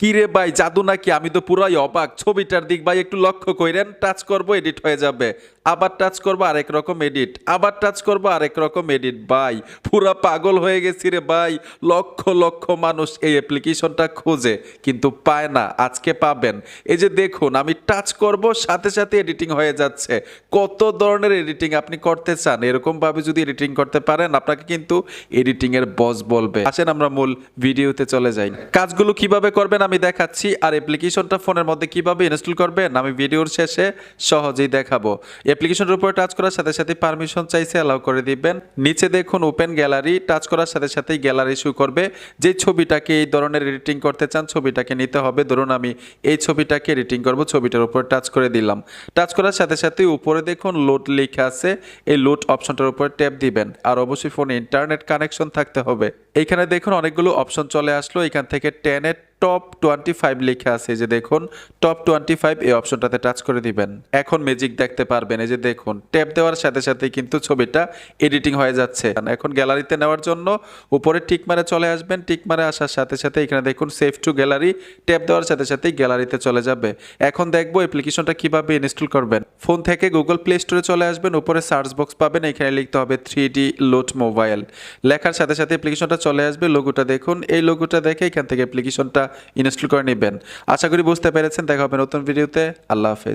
কি রে ভাই, জাদু নাকি? আমি তো পুরাই অবাক। ছবিটার দিক ভাই, একটু লক্ষ্য কইরেন টাচ করব এডিট হয়ে যাবে। আবার টাচ করব, আরেক রকম এডিট আবার টাচ করব, আরেক রকম এডিট ভাই, পুরা পাগল হয়ে গেছি রে ভাই। লক্ষ লক্ষ মানুষ এই অ্যাপ্লিকেশনটা খোঁজে, কিন্তু পায় না, আজকে পাবেন। এই যে দেখুন, আমি টাচ করব, সাথে সাথে এডিটিং হয়ে যাচ্ছে। কত ধরনের এডিটিং আপনি করতে চান? এরকম ভাবে যদি এডিটিং করতে পারেন, আপনাকে কিন্তু এডিটিং এর বস বলবে। আসেন আমরা মূল ভিডিওতে চলে যাই। কাজগুলো কীভাবে করবেন আমি দেখাচ্ছি আর অ্যাপ্লিকেশনটা ফোনের মধ্যে কীভাবে ইনস্টল করবেন আমি ভিডিওর শেষে সহজেই দেখাবো। অ্যাপ্লিকেশনের উপরে টাচ করার সাথে সাথে পারমিশন চাইছে অ্যালাউ করে দিবেন। নিচে দেখুন ওপেন গ্যালারি টাচ করার সাথে সাথেই গ্যালারি শু করবে। যে ছবিটাকে এই ধরনের এডিটিং করতে চান, ছবিটাকে নিতে হবে। ধরুন আমি এই ছবিটাকে এডিটিং করব, ছবিটার উপর টাচ করে দিলাম। টাচ করার সাথে সাথে উপরে দেখুন লোড লেখা আছে। এই লোড অপশনটার উপর ট্যাপ দিবেন। আর অবশ্যই ফোনে ইন্টারনেট কানেকশন থাকতে হবে। এইখানে দেখুন অনেকগুলো অপশন চলে আসলো। এখান থেকে টেনের টপ টোয়েন্টি ফাইভ লেখা আছে, এই যে দেখুন টপ টোয়েন্টি ফাইভ এই অপশনটাতে টাচ করে দিবেন। এখন ম্যাজিক দেখতে পারবেন, এই যে দেখুন ট্যাপ দেওয়ার সাথে সাথে কিন্তু ছবিটা এডিটিং হয়ে যাচ্ছে। এখন গ্যালারিতে নেওয়ার জন্য উপরে টিক মারে চলে আসবেন টিক মারে আসার সাথে সাথে এখানে দেখুন সেভ টু গ্যালারি ট্যাপ দেওয়ার সাথে সাথেই গ্যালারিতে চলে যাবে। এখন দেখব অ্যাপ্লিকেশনটা কীভাবে ইনস্টল করবেন। ফোন থেকে গুগল প্লে স্টোরে চলে আসবেন, উপরে সার্চ বক্স পাবেন, এখানে লিখতে হবে থ্রি ডি লোড মোবাইল লেখার সাথে সাথে অ্যাপ্লিকেশনটা চলে আসবে লোগোটা দেখুন, এই লোগোটা দেখে এখান থেকে অ্যাপ্লিকেশনটা ইনস্টল করে নেবেন। আশা করি বুঝতে পেরেছেন। দেখা হবে নতুন ভিডিওতে। আল্লাহ হাফেজ।